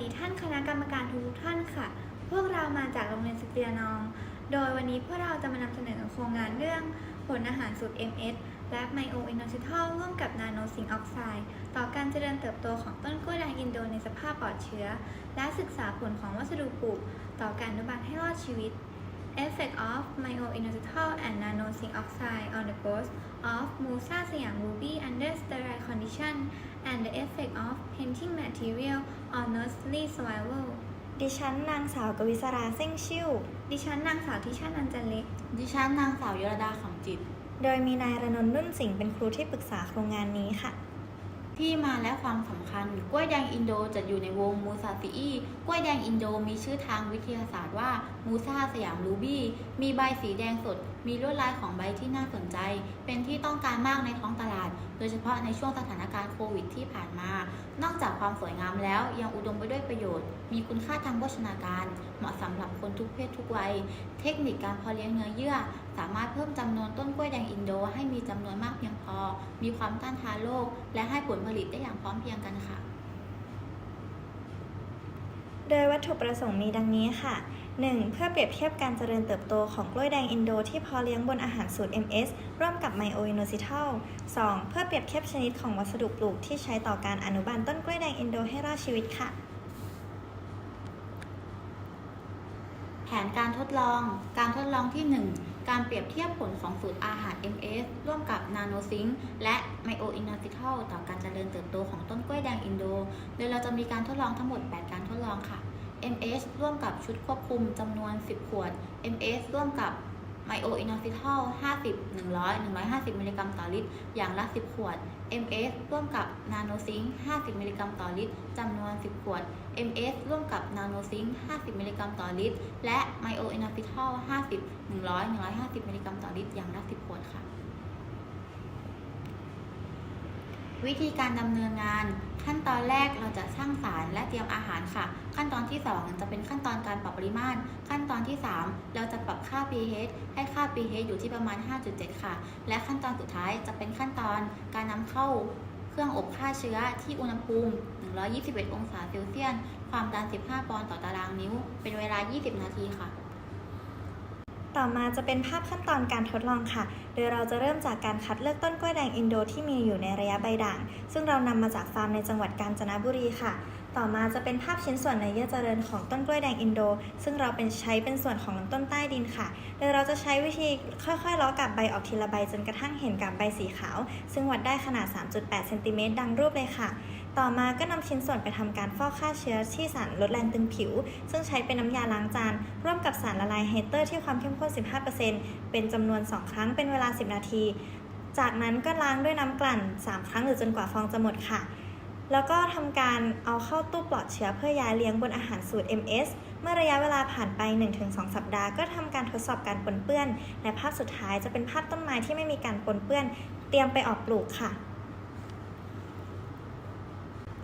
ดีท่านคณะกรรมการทุกท่านค่ะ พวกเรามาจากโรงเรียนสเปียนอง โดยวันนี้พวกเราจะมานำเสนอโครงงานเรื่องผลอาหารสูตร MS และไมโออินโนซิทอลร่วมกับนาโนซิงออกไซด์ต่อการเจริญเติบโตของต้นกล้วยด่างอินโดในสภาพปลอดเชื้อ และศึกษาผลของวัสดุปลูกต่อการอนุบาลให้รอดชีวิต Effect of myoinositol and nano zinc oxide on the growth of Musa Siam ruby under sterile condition and the effect of painting material on nursery survival ดิฉันนางสาวกวิศราเส้งชิ่วดิฉันนางสาวทิชานันจันเล็ก ดิฉันนางสาวยรดาขำจิต โดยมีนายรนนท์นุ่นสิงห์เป็นครูที่ปรึกษาโครงงานนี้ค่ะ ที่มาและความสำคัญ กล้วยแดงอินโดจะอยู่ในวงมูซาซิอีกล้วยแดงอินโดมีชื่อทางวิทยาศาสตร์ว่ามูซาสยามรูบี้ มีใบสีแดงสด มีลวดลายของใบที่น่าสนใจ เป็นที่ต้องการมากในท้องตลาด โดยเฉพาะในช่วงสถานการณ์โควิดที่ผ่านมา นอกจากความสวยงามแล้วยังอุดมไปด้วยประโยชน์ มีคุณค่าทางโภชนาการ เหมาะสำหรับคนทุกเพศทุกวัย เทคนิคการเพาะเลี้ยงเนื้อเยื่อ สามารถเพิ่มจำนวนต้นกล้วยแดงอินโด ให้มีจำนวนมากเพียงพอ มีความต้านทานโรคและให้ผลผลิตได้อย่างพร้อมเพรียงกันค่ะ โดยวัตถุประสงค์มีดังนี้ค่ะ 1. เพื่อเปรียบเทียบการเจริญเติบโตของกล้วยแดงอินโดที่พอเลี้ยงบนอาหารสูตร MS ร่วมกับไมโออินโนซิทัล 2. เพื่อเปรียบเทียบชนิดของวัสดุปลูกที่ใช้ต่อการอนุบาลต้นกล้วยแดงอินโดให้รอดชีวิตค่ะ แผนการทดลอง การทดลองที่ 1 การเปรียบเทียบผลของสูตรอาหาร MS ร่วมกับนาโนซิงและไมโออินาซิทัลต่อการเจริญเติบโตของต้นกล้วยแดงอินโด โดยเราจะมีการทดลองทั้งหมด 8 การทดลองค่ะ MS ร่วมกับชุดควบคุมจำนวน 10 ขวด MS ร่วมกับ ไมโออินอซิทอล50 100 150 มิลลิกรัมต่อลิตร อย่างละ 10 ขวด MS ร่วมกับนาโนซิง50 มิลลิกรัมต่อลิตร จำนวน 10 ขวด MS ร่วมกับนาโนซิง50 มิลลิกรัมต่อลิตร และไมโออินอซิทอล50 100 150 มิลลิกรัมต่อลิตร อย่างละ 10 ขวดค่ะ วิธีการดำเนินงาน ขั้นตอนแรกเราจะชั่งสารและเตรียมอาหารค่ะ ขั้นตอนที่ 2 จะเป็นขั้นตอนการปรับปริมาตร ขั้นตอนที่ 3 เราจะปรับค่า pH ให้ค่า pH อยู่ที่ประมาณ 5.7 ค่ะ และขั้นตอนสุดท้ายจะเป็นขั้นตอนการนำเข้าเครื่องอบฆ่าเชื้อที่อุณหภูมิ 121 องศาเซลเซียส ความดัน 15 ปอนด์ต่อตารางนิ้ว เป็นเวลา 20 นาทีค่ะ ต่อมาจะเป็นภาพขั้นตอนการทดลองค่ะ โดยเราจะเริ่มจากการคัดเลือกต้นกล้วยแดงอินโดที่มีอยู่ในระยะใบด่าง ซึ่งเรานำมาจากฟาร์มในจังหวัดกาญจนบุรีค่ะ ต่อมาจะเป็นภาพชิ้นส่วนในเยื่อเจริญของต้นกล้วยแดงอินโด ซึ่งเราเป็นใช้เป็นส่วนของลำต้นใต้ดินค่ะ โดยเราจะใช้วิธีค่อยๆล้อกับใบออกทีละใบจนกระทั่งเห็นกับใบสีขาว ซึ่งวัดได้ขนาด 3.8 เซนติเมตรดังรูปเลยค่ะ ต่อมาก็นำชิ้นส่วนไปทำการฟอกฆ่าเชื้อที่สารลดแรงตึงผิว ซึ่งใช้เป็นน้ำยาล้างจาน ร่วมกับสารละลายไฮเตอร์ที่ความเข้มข้น 15%เป็นจำนวน 2 ครั้งเป็นเวลา 10 นาที จากนั้นก็ล้างด้วยน้ำกลั่น 3 ครั้งหรือจนกว่าฟองจะหมดค่ะ แล้วก็ทำการเอาเข้าตู้ปลอดเชื้อเพื่อย้ายเลี้ยงบนอาหารสูตร MS เมื่อระยะเวลาผ่านไป 1-2 สัปดาห์ ก็ทำการทดสอบการปนเปื้อน และภาพสุดท้ายจะเป็นภาพต้นไม้ที่ไม่มีการปนเปื้อน เตรียมไปออกปลูกค่ะ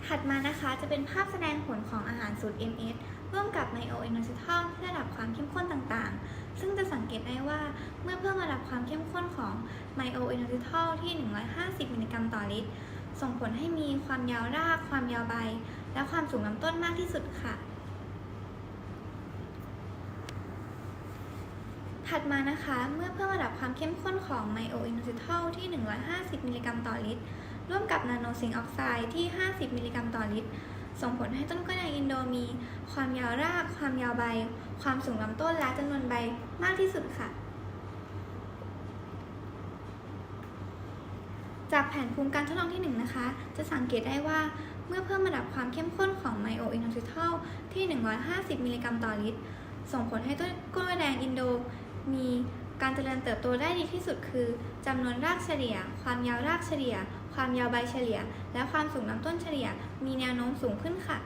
ถัดมานะคะจะเป็นภาพแสดงผลของอาหารสูตร MS ร่วมกับไมโออินโนซิทัลที่ระดับความเข้มข้นต่างๆ ซึ่งจะสังเกตได้ว่าเมื่อเพิ่มระดับความเข้มข้นของไมโออินโนซิทัลที่ 150 มิลลิกรัมต่อลิตร ส่งผลให้มีความยาวราก ความยาวใบ และความสูงลำต้นมากที่สุดค่ะ ถัดมานะคะเมื่อเพิ่มระดับความเข้มข้นของไมโออินโนซิทัลที่ 150 มิลลิกรัมต่อลิตร ร่วมกับนาโนซิงออกไซด์ที่ 50 มิลลิกรัมต่อลิตร ส่งผลให้ต้นกล้วยแดงอินโดมี ความยาวราก ความยาวใบ ความสูงลำต้นและจำนวนใบมากที่สุดค่ะ จากแผนภูมิการทดลองที่ 1 นะคะ จะสังเกตได้ว่าเมื่อเพิ่มระดับความเข้มข้นของไมโออินโนซิทัลที่ 150 มิลลิกรัมต่อลิตร ส่งผลให้ต้นกล้วยแดงอินโดมีการเจริญเติบโตได้ดีที่สุดคือจำนวนรากเฉลี่ย ความยาวรากเฉลี่ย ความยาวใบเฉลี่ย และความสูงลำต้นเฉลี่ย มีแนวโน้มสูงขึ้นค่ะ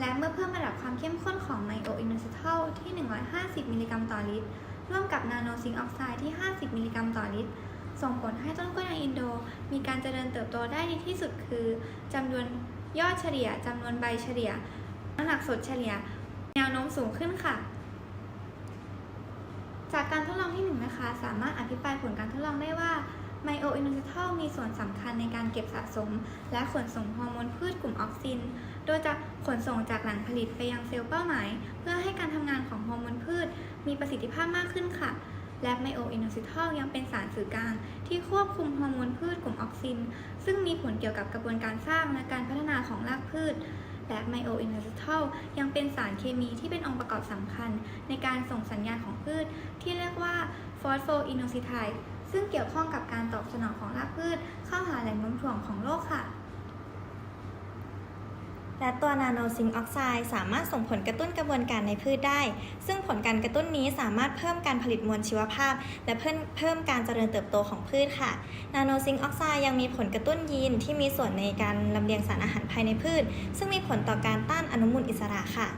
และเมื่อเพิ่มระดับความเข้มข้นของไมโออินโนซิทัลที่ 150 มิลลิกรัมต่อลิตร ร่วมกับนาโนซิงออกไซด์ที่ 50 มิลลิกรัมต่อลิตร ส่งผลให้ต้นกล้วยในอินโด มีการเจริญเติบโตได้ดีที่สุดคือจำนวนยอดเฉลี่ยจำนวนใบเฉลี่ยน้ำหนักสดเฉลี่ย แนวโน้มสูงขึ้นค่ะ จากการทดลองที่1นนะคะ สามารถอธิบายผลการทดลองได้ว่าไมโออินโนซิทัลมีมีส่วนสำคัญในการเก็บสะสม และขนส่งฮอร์โมนพืชกลุ่มออกซิน โดยจะขนส่งจากแหล่งผลิตไปยังเซลล์เป้าหมาย เพื่อให้การทำงานของฮอร์โมนพืช มีประสิทธิภาพมากขึ้นค่ะ และไมโออินโนซิทอลยังเป็นสารสื่อกลางที่ควบคุมฮอร์โมนพืชกลุ่มออกซิน ซึ่งมีผลเกี่ยวกับกระบวนการสร้างและการพัฒนาของรากพืช และไมโออินโนซิทอลยังเป็นสารเคมีที่เป็นองค์ประกอบสำคัญ ในการส่งสัญญาณของพืช ที่เรียกว่าฟอสโฟอินโนซิไทด์ซึ่งเกี่ยวข้องกับการตอบสนองของรากพืช เข้าหาแหล่งโน้มถ่วงของโลกค่ะ และตัวนาโนซิงค์ออกไซด์สามารถส่งผลกระตุ้นกระบวนการในพืชได้ ซึ่งผลการกระตุ้นนี้สามารถเพิ่มการผลิตมวลชีวภาพ และเพิ่มเพิ่มการเจริญเติบโตของพืชค่ะ นาโนซิงค์ออกไซด์ยังมีผลกระตุ้นยีนที่มีส่วนในการลำเลียงสารอาหารภายในพืช ซึ่งมีผลต่อการต้านอนุมูลอิสระค่ะ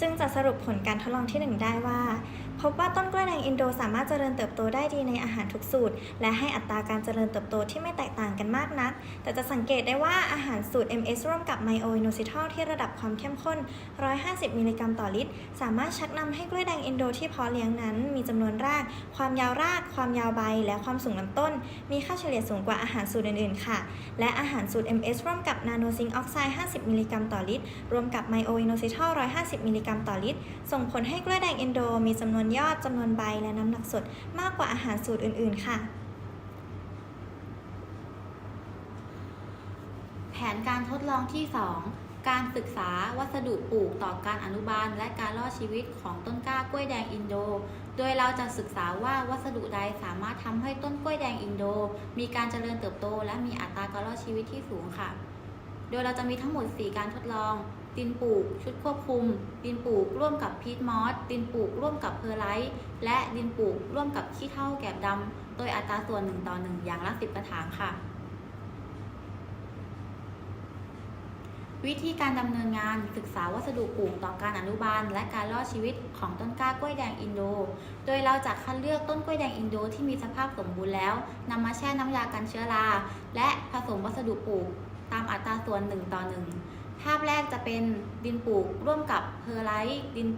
จึงจะสรุปผลการทดลองที่ 1 ได้ว่า พบว่าต้นกล้วยแดงอินโดสามารถเจริญเติบโตได้ดีในอาหารทุกสูตร และให้อัตราการเจริญเติบโตที่ไม่แตกต่างกันมากนัก แต่จะสังเกตได้ว่าอาหารสูตร MS ร่วมกับไมโออินโนซิทอลที่ระดับความเข้มข้น 150 มิลลิกรัมต่อลิตร สามารถชักนำให้กล้วยแดงอินโดที่เพาะเลี้ยงนั้น มีจำนวนราก ความยาวราก ความยาวใบ และความสูงลำต้น มีค่าเฉลี่ยสูงกว่าอาหารสูตรอื่นๆ ค่ะ และอาหารสูตร MS ร่วมกับนาโนซิงออกไซด์ 50 มิลลิกรัมต่อลิตร รวมกับไมโออินโนซิทอล 150 มิลลิกรัมต่อลิตร ส่งผลให้กล้วยแดงอินโดมีจำนวนยอดจำนวนใบและน้ำหนักสดมากกว่าอาหารสูตรอื่น ๆ ค่ะ แผนการทดลองที่ 2 การศึกษาวัสดุปลูกต่อการอนุบาล และการรอดชีวิตของต้นกล้ากล้วยแดงอินโด โดยเราจะศึกษาว่าวัสดุใดสามารถทำให้ต้นกล้วยแดงอินโด มีการเจริญเติบโต และมีอัตราการรอดชีวิตที่สูงค่ะ โดยเราจะมีทั้งหมด 4 การทดลอง ดินปลูก ชุดควบคุม ดินปลูกร่วมกับพีทมอส ดินปลูกร่วมกับเพอร์ไลท์ และดินปลูกร่วมกับขี้เถ้าแกบดำ โดยอัตราส่วน 1 ต่อ 1 อย่างละ10กระถางค่ะ วิธีการดำเนินงานศึกษาวัสดุปลูกต่อการอนุบาล และการรอดชีวิตของต้นกล้ากล้วยแดงอินโด โดยเราจะคัดเลือกต้นกล้วยแดงอินโดที่มีสภาพสมบูรณ์แล้วนำมาแช่น้ำยากันเชื้อราและผสมวัสดุปลูก ตามอัตราส่วน 1 ต่อ 1 ภาพแรกจะเป็นดินปลูกร่วมกับเพอร์ไลท์ดิน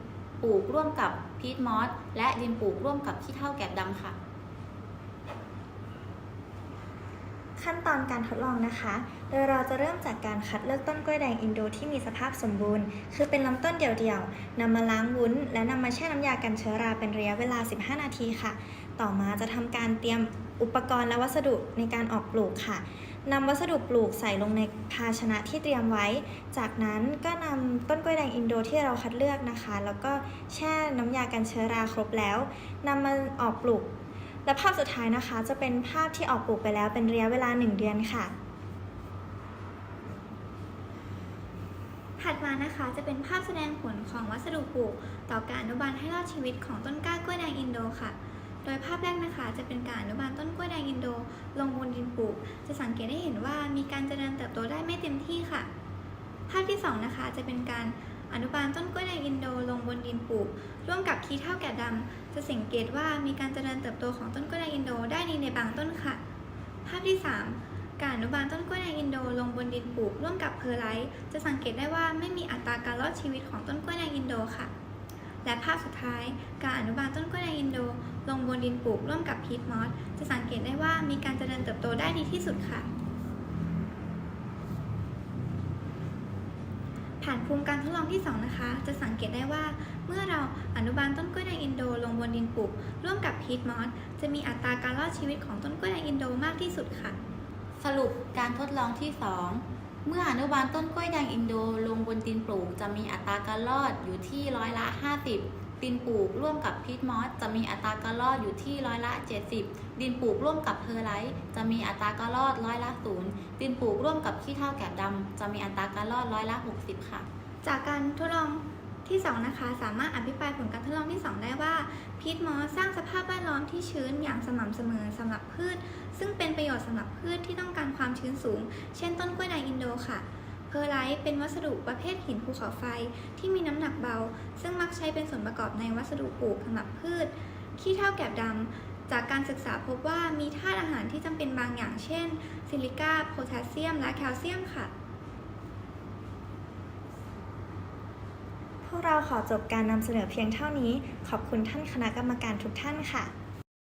ปลูกร่วมกับพีทมอสและดินปลูกร่วมกับขี้เถ้าแกบดำค่ะ ขั้นตอนการทดลองนะคะ โดยเราจะเริ่มจากการคัดเลือกต้นกล้วยแดงอินโดที่มีสภาพสมบูรณ์ คือเป็นลำต้นเดี่ยวๆนำมาล้างวุ้น และนำมาแช่น้ำยากันเชื้อราเป็นระยะเวลา 15 นาทีค่ะ ต่อมาจะทำการเตรียมอุปกรณ์และวัสดุในการออกปลูกค่ะ นำวัสดุปลูกใส่ลงในภาชนะที่เตรียมไว้ จากนั้นก็นำต้นกล้วยแดงอินโดที่เราคัดเลือกนะคะ แล้วก็แช่น้ำยากันเชื้อราครบแล้วนำมาออกปลูก และภาพสุดท้ายนะคะ จะเป็นภาพที่ออกปลูกไปแล้วเป็นระยะเวลา 1 เดือนค่ะ ถัดมานะคะจะเป็นภาพแสดงผลของวัสดุปลูก ต่อการอนุบาลให้รอดชีวิตของต้นกล้ากล้วยแดงอินโดค่ะ โดยภาพแรกนะคะจะเป็นการอนุบาลต้นกล้วยแดงอินโด ลงบนดินปลูก จะสังเกตได้เห็นว่ามีการเจริญเติบโตได้ไม่เต็มที่ค่ะ ภาพที่สองนะคะจะเป็นการอนุบาลต้นกล้วยแดงอินโดลงบนดินปลูก ร่วมกับขี้เถ้าแกะดำจะสังเกตว่ามีการเจริญเติบโตของต้นกล้วยแดงอินโดได้ดีในบางต้นค่ะ ภาพที่ 3 การอนุบาลต้นกล้วยแดงอินโดลงบนดินปลูก ร่วมกับเพอร์ไลท์จะสังเกตได้ว่าไม่มีอัตราการรอดชีวิตของต้นกล้วยแดงอินโดค่ะ และภาพสุดท้าย การอนุบาลต้นกล้วยแดงอินโด ลงบนดินปลูกร่วมกับพีทมอสจะสังเกตได้ว่ามีการเจริญเติบโตได้ดีที่สุดค่ะ ผ่านภูมิการทดลองที่ 2 นะคะ จะสังเกตได้ว่าเมื่อเราอนุบาลต้นกล้วยแดงอินโดลงบนดินปลูกร่วมกับพีทมอสจะมีอัตราการรอดชีวิตของต้นกล้วยแดงอินโดมากที่สุดค่ะ สรุปการทดลองที่ 2เมื่ออนุบาลต้นกล้วยแดงอินโดลงบนดินปลูก จะมีอัตราการรอดอยู่ที่ร้อยละ 50 ดินปลูกร่วมกับพีทมอสจะมีอัตราการรอดอยู่ที่ร้อยละ 70 ดินปลูกร่วมกับเพอร์ไลท์จะมีอัตราการรอดร้อยละศูนย์ดินปลูกร่วมกับขี้เถ้าแกบดำจะมีอัตราการรอดร้อยละ 60 ค่ะ จากการทดลองที่ 2 นะคะ สามารถอภิปรายผลการทดลองที่ 2 ได้ว่าพีทมอสสร้างสภาพแวดล้อมที่ชื้นอย่างสม่ำเสมอสำหรับพืช ซึ่งเป็นประโยชน์สำหรับพืชที่ต้องการความชื้นสูง เช่นต้นกล้วยแดงอินโดค่ะ เพอร์ไลท์เป็นวัสดุประเภทหินภูเขาไฟที่มีน้ำหนักเบา ซึ่งมักใช้เป็นส่วนประกอบในวัสดุปลูกสำหรับพืช ขี้เถ้าแกบดำ จากการศึกษาพบว่ามีธาตุอาหารที่จำเป็นบางอย่างเช่น ซิลิก้าโพแทสเซียม และแคลเซียมค่ะ พวกเราขอจบการนำเสนอเพียงเท่านี้ ขอบคุณท่านคณะกรรมการทุกท่านค่ะ